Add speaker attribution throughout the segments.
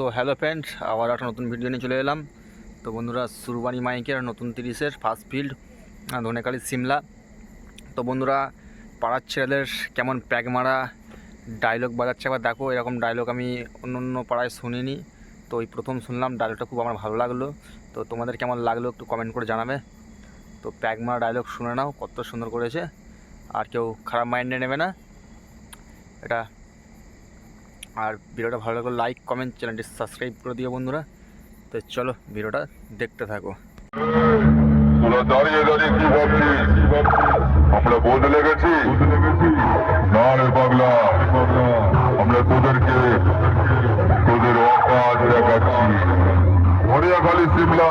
Speaker 1: So hello friend আবার একটা নতুন ভিডিও নিয়ে চলে এলাম। তো বন্ধুরা সুরবানি মাইকের নতুন তিরিশের ফার্স্ট ফিল্ড ধনেকালি সিমলা। তো বন্ধুরা, পাড়ার ছেলেদের কেমন প্যাক মারা ডায়লগ বাজাচ্ছে, আবার দেখো এরকম ডায়লগ আমি অন্য অন্য পাড়ায় শুনিনি। তো ওই প্রথম শুনলাম ডায়লগটা খুব আমার ভালো লাগল। তো তোমাদের কেমন লাগল একটু কমেন্ট করে জানাবে। তো প্যাক মারা ডায়লগ শুনে নাও, কত সুন্দর করেছে। আর কেউ খারাপ মাইন্ডে নেবে না। এটা আর ভিডিওটা ভালো লাগলে লাইক কমেন্ট চ্যানেলটি সাবস্ক্রাইব করে দিও বন্ধুরা। তো চলো ভিডিওটা দেখতে থাকো।
Speaker 2: দাঁড়িয়ে আমরা বদলে গেছি না রে পাগলা। আমরা তোদেরকে, তোদের অকাজ দেখাচ্ছি। হরিয়াখালী সিমলা।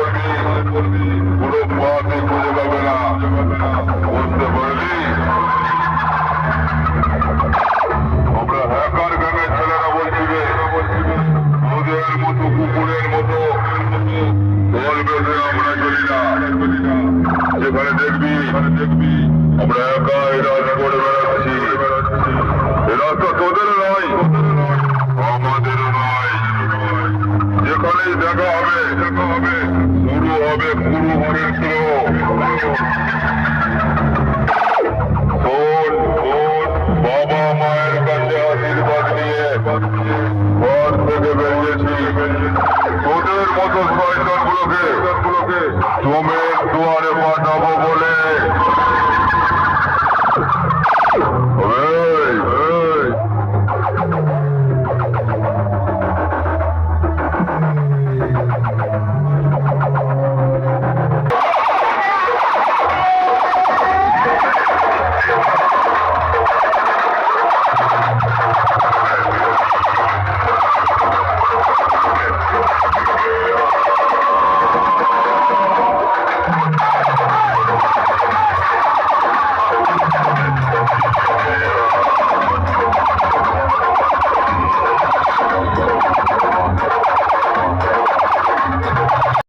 Speaker 2: আমরা একাই রাজ করে বেড়াচ্ছি। দেখা হবে দেখা হবে। শুরু হবে পুরো মনেন্দ্র বাবা মায়ের কাছে আশীর্বাদ নিয়ে ঘর থেকে বেরিয়েছি। তোদের মতো শয়তানগুলোকে তোমের দুয়ারে পাঠাবো বলে